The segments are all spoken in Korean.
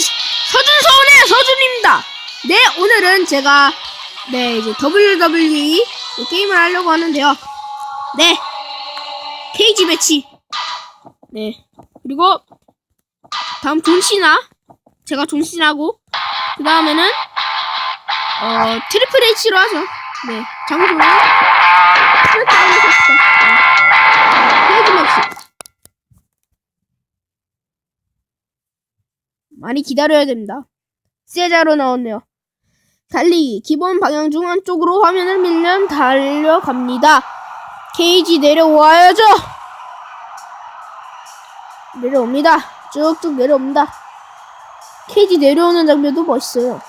서준 서운의 서준입니다. 네, 오늘은 제가 네 이제 WWE 게임을 하려고 하는데요. 네, 케이지 매치. 네, 그리고 다음 존시나 제가 존시나고 그 다음에는 어 트리플 H로 하죠. 네, 장소는 스마트하우스 네. 케이지 매치. 많이 기다려야 됩니다. 세자로 나왔네요. 달리기 기본 방향 중 한쪽으로 화면을 밀면 달려갑니다. 케이지 내려와야죠. 내려옵니다. 쭉쭉 내려옵니다. 케이지 내려오는 장면도 멋있어요.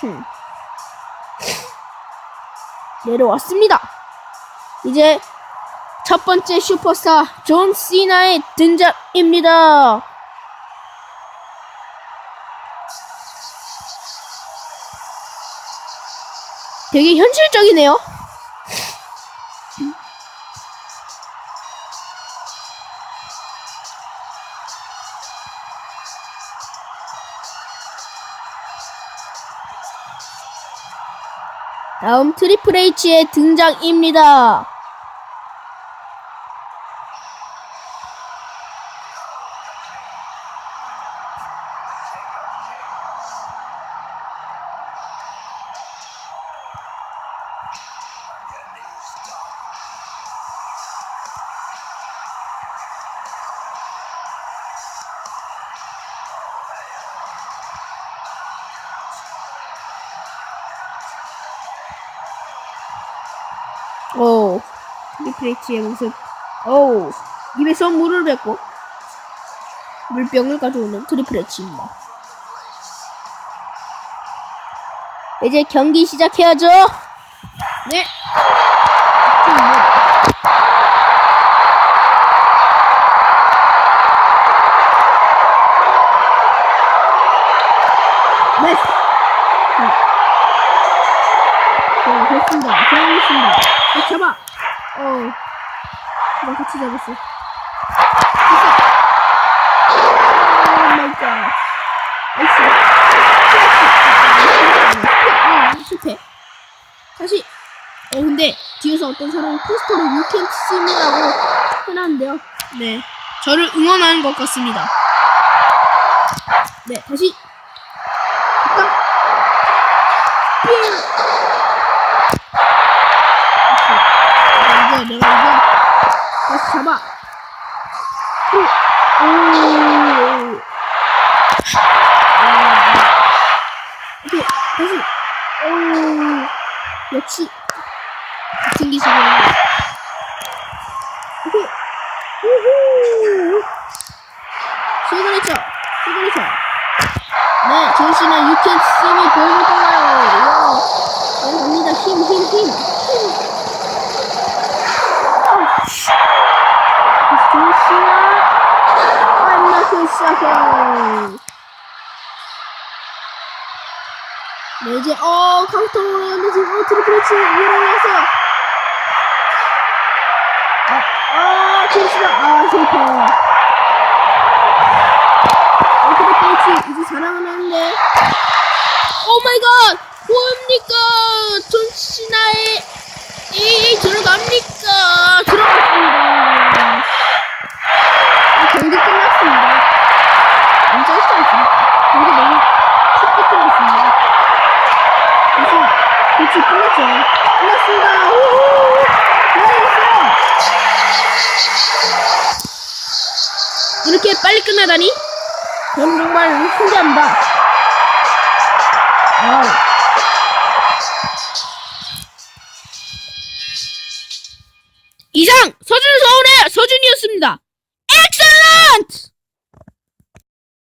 흠. 내려왔습니다. 이제 첫 번째 슈퍼스타 존 시나의 등장입니다. 되게 현실적이네요. 다음 트리플 H의 등장입니다. 오, 트리플 H의 모습. 오, 입에서 물을 뱉고 물병을 가져오는 트리플 H입니다. 이제 경기 시작해야죠. 네. 네. 네, 됐습니다. 잘하겠습니다. 어. 나 같이 잡았어. 됐어. 오 마이 갓. 나이스. 아, 실패. 다시. 어, 근데 뒤에서 어떤 사람이 포스터로 can't see me라고 해놨는데요. 네. 저를 응원하는 것 같습니다. 네, 다시. 잠깐. 삥! 이거 내가 이거 다시 잡아. 오, 오, 오케이 다시. 오, 역시 같은 기술이야. 오케이. 우후. 시그니처, 시그니처. 네, 존 씨는 You Can See Me 보여줄 거예요. 와, 네, 갑니다. 힘, 힘, 힘, 힘. 네 이제 어 카운터로 올라갔는데 지금 어 트리플레치. 위로 왔어요. 아, 아 조시나 아 실패 어 트리플레치 이제 자랑을 하는데. 오 마이 갓! 뭡니까? 존시나의 이 들어갑니까? 들어갔습니다 아, 경기 끝났습니다. 엄청 시작했습니다. 경기 너무 쉽게 끝났습니다. 그래서 그치 끝났죠. 끝났습니다. 우후! 끝났어요. 이렇게 빨리 끝나다니? 저는 정말 신기합니다. 와우. 이상 서준 서울의 서준이었습니다. 엑셀런트!